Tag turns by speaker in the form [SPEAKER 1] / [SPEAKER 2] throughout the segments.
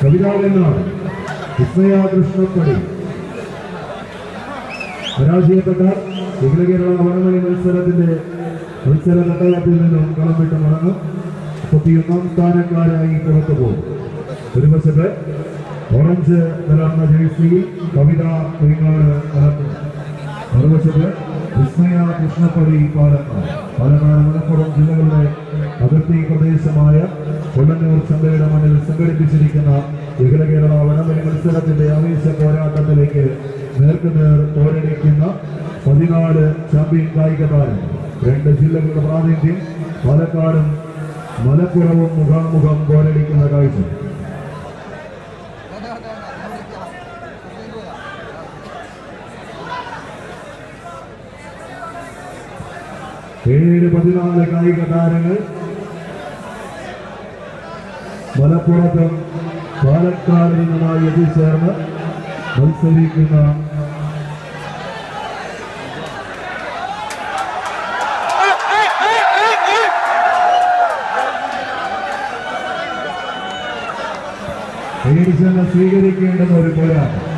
[SPEAKER 1] കവിതാവെന്നാണ് വിസ്മയാകൃഷ്ണപ്പടി പരാജയപ്പെട്ട അഖില കേരള വടംവലി മത്സരത്തിന്റെ മത്സര തട്ടകത്തിൽ നിന്നും കളം വിട്ട് മടങ്ങും. മുപ്പത്തിയൊന്നാം സ്ഥാനക്കാരായി പുറത്തു പോകും. ഒരു വശത്ത് ഓറഞ്ച് കലർന്ന ജേഴ്സിയിൽ കവിത കുരിങ്ങാട് കലർത്തുന്നു മറുവശത്ത് വിസ്മയ കൃഷ്ണപ്പടി പാലക്കാട്. പാലക്കാട് മലപ്പുറം ജില്ലകളുടെ അതിർത്തി പ്രദേശമായ കൊള്ളന്നൂർ ചന്തയുടെ മണ്ണിൽ സംഘടിപ്പിച്ചിരിക്കുന്ന അഖില കേരള വനമലി മത്സരത്തിന്റെ ആവേശ പോരാട്ടത്തിലേക്ക് നേർക്കുനേർ പോരടിക്കുന്ന പതിനാല് ചാമ്പ്യൻ കായിക താരം രണ്ട് ജില്ലകളുടെ പ്രാതിനിധ്യം പാലക്കാടും മലപ്പുറവും മുഖാമുഖം പോരടിക്കുന്ന കാഴ്ച. ഏഴ് പതിനാല് കായിക താരങ്ങൾ മലപ്പുറത്തും പാലക്കാട് നിന്നുമായി എത്തിച്ചേർന്ന് മത്സരിക്കുന്ന സ്വീകരിക്കേണ്ടുന്ന ഒരു പോരാട്ടം.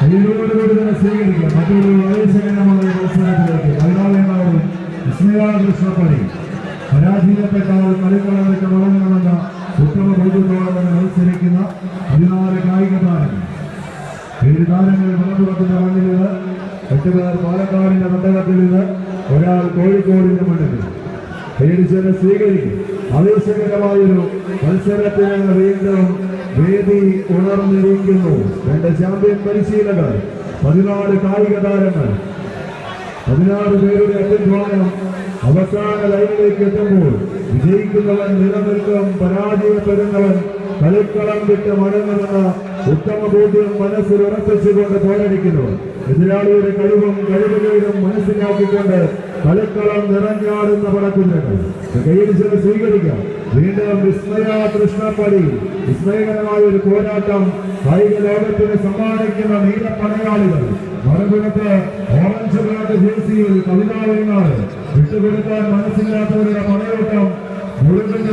[SPEAKER 1] കയ്യിലോടുകൂടി തന്നെ സ്വീകരിക്കുക മറ്റൊരു ആവേശകരമായ മത്സരത്തിലേക്ക് പതിനാലാമതും വിസ്മയ കൃഷ്ണപ്പണി പരാജയപ്പെട്ടാൽ കളിക്കളവിട്ട് വളരണമെന്ന ഉത്തമ ബോധ്യത്തോടെ മത്സരിക്കുന്ന പതിനാല് കായിക താരങ്ങൾ ഏഴ് താരങ്ങൾ മലപ്പുറത്തിന്റെ നിന്ന് എട്ട് പേർ പാലക്കാടിന്റെ നിന്ന് ഒരാൾ കോഴിക്കോടിന്റെ നിന്ന് പേടിച്ചത് സ്വീകരിക്കും ആവേശകരമായൊരു മത്സരത്തിന് വീണ്ടും വേദി ഉണർന്നിരിക്കുന്നു. രണ്ട് ചാമ്പ്യൻ പരിശീലകർ. പതിനാല് കായിക താരങ്ങൾ. പതിനാറ് പേരുടെ അത്യധ്വാനം അവസാന ലൈനിലേക്ക് എത്തുമ്പോൾ വിജയിക്കുന്നവൻ നിലനിൽക്കും. പരാജയപ്പെടുന്നവൻ കളിക്കളം വിട്ട് മടങ്ങുമെന്ന ഉത്തമ ബോധ്യം മനസ്സിൽ ഉറപ്പിച്ചുകൊണ്ട് പോരടിക്കുന്നു. എതിരാളിയുടെ കഴിവും കഴിവുകളും മനസ്സിലാക്കിക്കൊണ്ട് കളിക്കളം നിറഞ്ഞാടുന്ന കൈയടിച്ചത് സ്വീകരിക്കാം. വീണ്ടും വിസ്മയ കൃഷ്ണപ്പടി വിസ്മയകരമായ ഒരു പോരാട്ടം. കായിക ലോകത്തിന് സമ്മാനിക്കുന്ന നീലപ്പടയാളികൾ മറുപുറത്ത് ഓറഞ്ച് കളർ ജേഴ്സിയിൽ കവിതാവയങ്ങാട് വിട്ടുകൊടുക്കാൻ മനസ്സില്ലാത്തവരുടെ പടയോട്ടം. മുഴുവന്റെ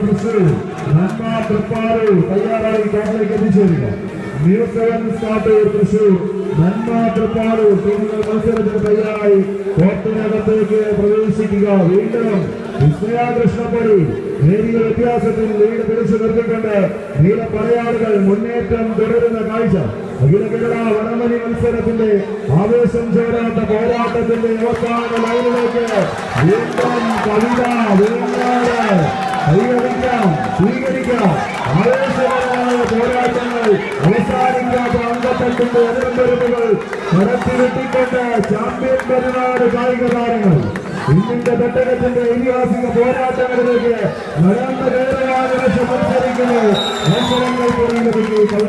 [SPEAKER 1] തൃശൂർ നന്മ തൃപ്പാറൂർ എത്തിച്ചേരുക. തൃശൂർ നന്മ തൃപ്പാറൂർ മത്സരത്തിന് തയ്യാറായി. കോർട്ടിനകത്തേക്ക് പ്രവേശിക്കുക വീണ്ടും വിസ്മയ കൃഷ്ണപ്പടി നേരിയ വ്യത്യാസത്തിൽ ലീഡ് പിടിച്ചു നിർത്തിക്കൊണ്ട് നീല പടയാളികൾ മുന്നേറ്റം തുടരുന്ന കാഴ്ച. അഖില കേരള വടമലി മത്സരത്തിന്റെ ആവേശം ചേരാത്ത പോരാട്ടത്തിന്റെ അവസാന ലൈനിലേക്ക് വീണ്ടും കവിത വീങ്ങാട് കൈയടിക്കാം സ്വീകരിക്കാം. ആവേശകരമായ പോരാട്ടങ്ങൾ അവസാനിക്കാത്ത അംഗത്തട്ടിന്റെ എതിർപ്പരുന്നുകൾ കടത്തിവെട്ടിക്കൊണ്ട് ചാമ്പ്യൻ പെരുന്നാട് കായിക താരങ്ങൾ. ഇന്നിന്റെ തട്ടകത്തിന്റെ ഐതിഹാസിക പോരാട്ടങ്ങളിലേക്ക് നടന്നു കയറുവാൻ മത്സരിക്കുന്നു മത്സരങ്ങൾ